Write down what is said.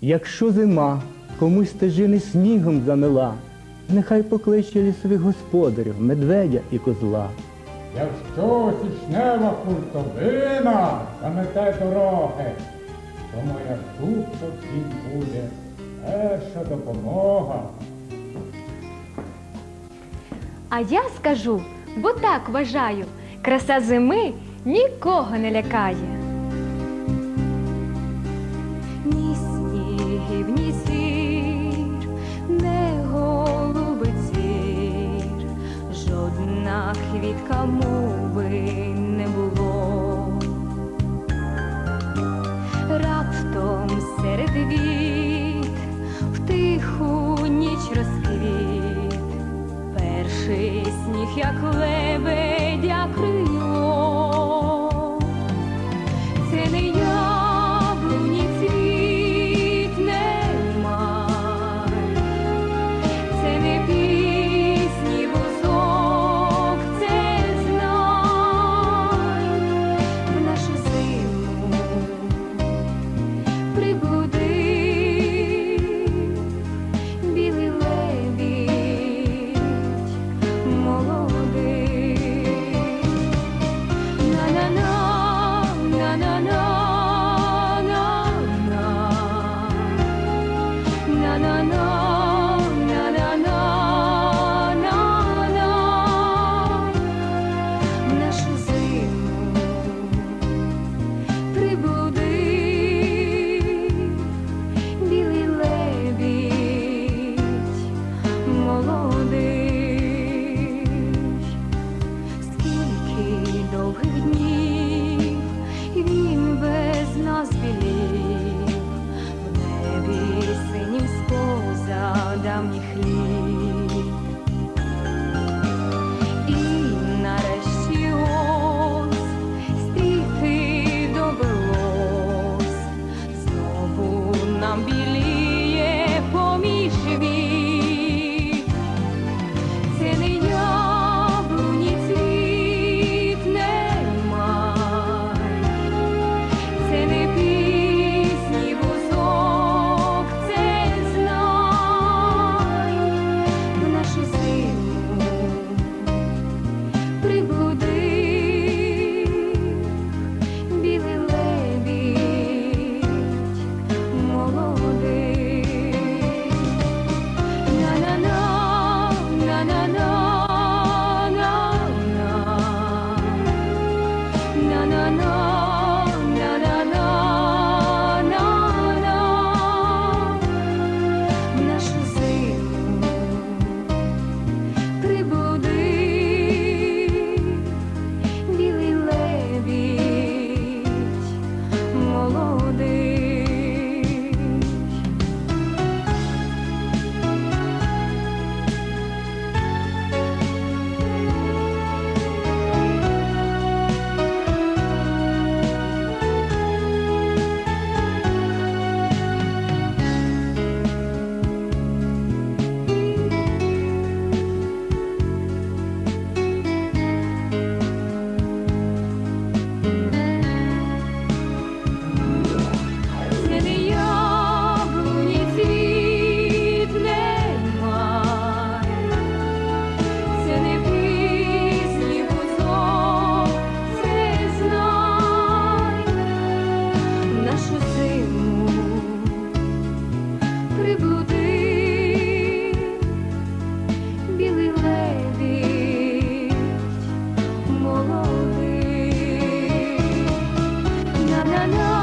Якщо зима комусь стежини снігом замила, нехай покличе лісових господарів, медведя і козла. Якщо січнева хуртовина замете дороги, то моя шубка всім буде перша допомога. А я скажу, бо так вважаю, краса зими нікого не лякає. Жодна квітка мови не було. non Nana.